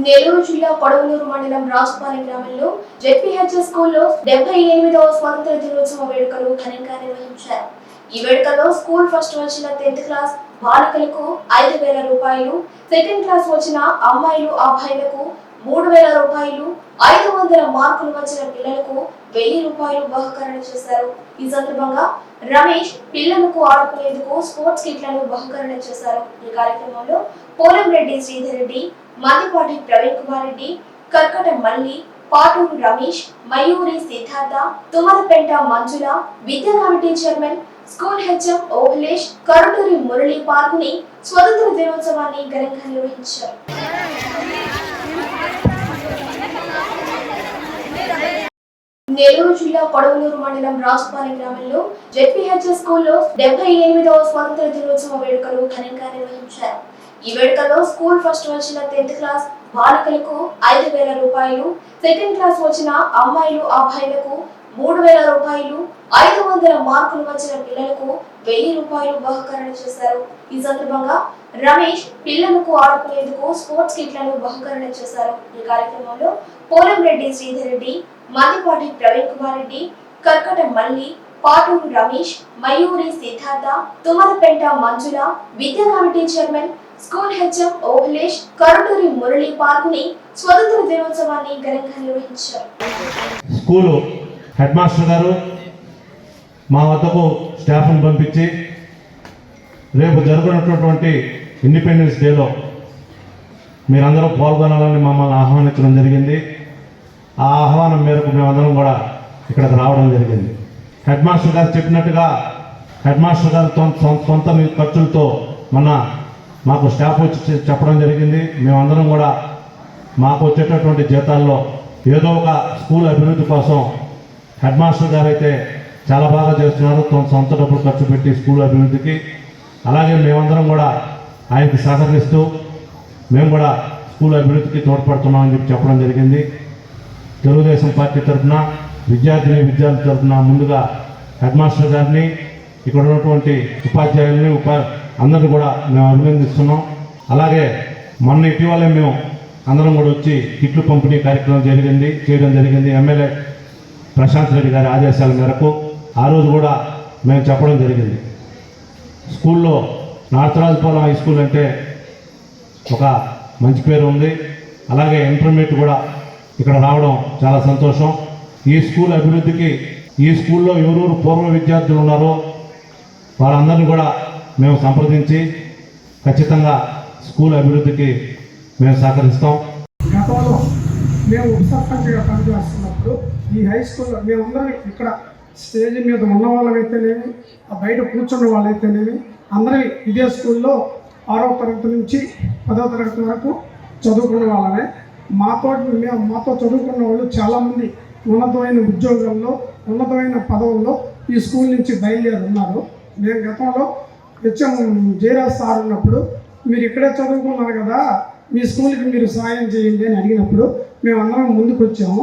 నెల్లూరు జిల్లా కొడవలూరు మండలం రాజుపాలెం గ్రామంలో జెడ్పీహెచ్ఎస్ స్కూల్లో డెబ్బై ఎనిమిదవ స్వాతంత్ర దినోత్సవ వేడుకలు ఘనంగా నిర్వహించారు. ఈ వేడుకలో స్కూల్ ఫస్ట్ వచ్చిన టెన్త్ క్లాస్ బాలికలకు ఐదు వేల రూపాయలు సెకండ్ క్లాస్ వచ్చిన అమ్మాయిలు అబ్బాయిలకు మూడు వేల రూపాయలు ఐదు వందల మార్కులు వచ్చిన పిల్లలకు వెయ్యి రూపాయలు బహుకరణ చేశారు. ఈ సందర్భంగా రమేష్ పిల్లలకు ఆడుకునేందుకు స్పోర్ట్స్ కిట్లను బహుకరణ చేశారు. ఈ కార్యక్రమంలో పోలంరెడ్డి శ్రీధర్ రెడ్డి మందిపాటి ప్రవీణ్ కుమార్ రెడ్డి కర్కట మల్లి పాటూరు రమేష్ మయూరి సిద్ధార్థ తుమ్మలపెంట మంజుల విద్యా committee chairman school HM Ohalesh Karuturi Murali పాల్గొని స్వతంత్ర దినోత్సవాన్ని ఘనంగా నిర్వహించారు. నెల్లూరు జిల్లా కొడవలూరు మండలం రాజుపాలెం గ్రామంలో జెడ్పీహెచ్ఎస్ స్కూల్లో డెబ్బై ఎనిమిదవ స్వాతంత్ర దినోత్సవ వేడుకలు ఘనంగా నిర్వహించారు. ఈ వేడుకలో స్కూల్ ఫస్ట్ వచ్చిన టెన్త్ క్లాస్ బాలికలకు ఐదు వేల రూపాయలు సెకండ్ క్లాస్ వచ్చిన అమ్మాయిలు అబ్బాయిలకు మూడు వేల రూపాయలు ఐదు వందల మార్కులు వచ్చిన పిల్లలకు వెయ్యి రూపాయలు బహుకరణ చేశారు. ఈ సందర్భంగా రమేష్ పిల్లలకు ఆడుకునేందుకు స్పోర్ట్స్ కిట్లను బహుకరణ చేశారు. ఈ కార్యక్రమంలో పోలంరెడ్డి శ్రీధర్ రెడ్డి మందిపాటి ప్రవీణ్ కుమార్ రెడ్డి కర్కట మల్లి పాటూరు రమేష్ మయూరి సిద్ధార్థ తుమలపేట మంజుల విద్యా committee chairman school HM Ohalesh Karuturi Murali పాల్గొని స్వతంత్ర దినోత్సవాన్ని ఘనంగా నిర్వహించారు. స్కూలు హెడ్ మాస్టర్ గారు మా వద్దకు స్టాఫ్ను పంపించి రేపు జరుగుతున్నటువంటి ఇండిపెండెన్స్ డేలో మీరందరూ పాల్గొనాలని మమ్మల్ని ఆహ్వానించడం జరిగింది. ఆ ఆహ్వానం మేరకు మేమందరం కూడా ఇక్కడికి రావడం జరిగింది. హెడ్ మాస్టర్ గారు చెప్పినట్టుగా హెడ్ మాస్టర్ గారు సొంత ఖర్చులతో మన మాకు స్టాఫ్ వచ్చి చెప్పడం జరిగింది. మేమందరం కూడా మాకు వచ్చేటటువంటి జీతాల్లో ఏదో ఒక స్కూల్ అభివృద్ధి కోసం హెడ్ మాస్టర్ గారు అయితే చాలా బాగా చేస్తున్నారు. తన సొంత డబ్బులు ఖర్చు పెట్టి స్కూల్ అభివృద్ధికి. అలాగే మేమందరం కూడా ఆయనకి సహకరిస్తూ మేము కూడా స్కూల్ అభివృద్ధికి తోడ్పడుతున్నామని చెప్పి చెప్పడం జరిగింది. తెలుగుదేశం పార్టీ తరఫున విద్యార్థిని విద్యార్థి తరఫున ముందుగా హెడ్ మాస్టర్ గారిని ఇక్కడ ఉన్నటువంటి ఉపాధ్యాయుల్ని ఉపా అందరిని కూడా మేము అభినందిస్తున్నాం. అలాగే మొన్న ఇటీవలే మేము అందరం కూడా వచ్చి కిట్లు పంపిణీ కార్యక్రమం జరిగింది చేయడం జరిగింది. ఎమ్మెల్యే ప్రశాంత్ రెడ్డి గారి ఆదేశాల మేరకు ఆ రోజు కూడా మేము చెప్పడం జరిగింది. స్కూల్లో నార్తరాజుపాలెం హై స్కూల్ అంటే ఒక మంచి పేరు ఉంది. అలాగే ఇంటర్మీడియట్ కూడా ఇక్కడ రావడం చాలా సంతోషం. ఈ స్కూల్ అభివృద్ధికి ఈ స్కూల్లో ఎవరెవరు పూర్వ విద్యార్థులు ఉన్నారో వారందరినీ కూడా మేము సంప్రదించి ఖచ్చితంగా స్కూల్ అభివృద్ధికి మేము సహకరిస్తాం. మేము ఉప సర్పంచ్గా పనిచేస్తున్నప్పుడు ఈ హై స్కూల్లో మేమందరం ఇక్కడ స్టేజ్ మీద ఉన్న వాళ్ళమైతేనేమి ఆ బయట కూర్చున్న వాళ్ళైతేనేమి అందరం ఇదే స్కూల్లో ఆరో తరగతి నుంచి పదో తరగతి వరకు చదువుకున్న వాళ్ళమే. మాతో మేము మాతో చదువుకున్న వాళ్ళు చాలామంది ఉన్నతమైన ఉద్యోగాల్లో ఉన్నతమైన పదవుల్లో ఈ స్కూల్ నుంచి బయలుదేరి ఉన్నారు నేను గతంలో హెచ్ఎం జయరాజ్ సార్ ఉన్నప్పుడు మీరు ఇక్కడే చదువుకున్నారు కదా మీ స్కూల్కి మీరు సాయం చేయండి అని అడిగినప్పుడు మేము అందరం ముందుకు వచ్చాము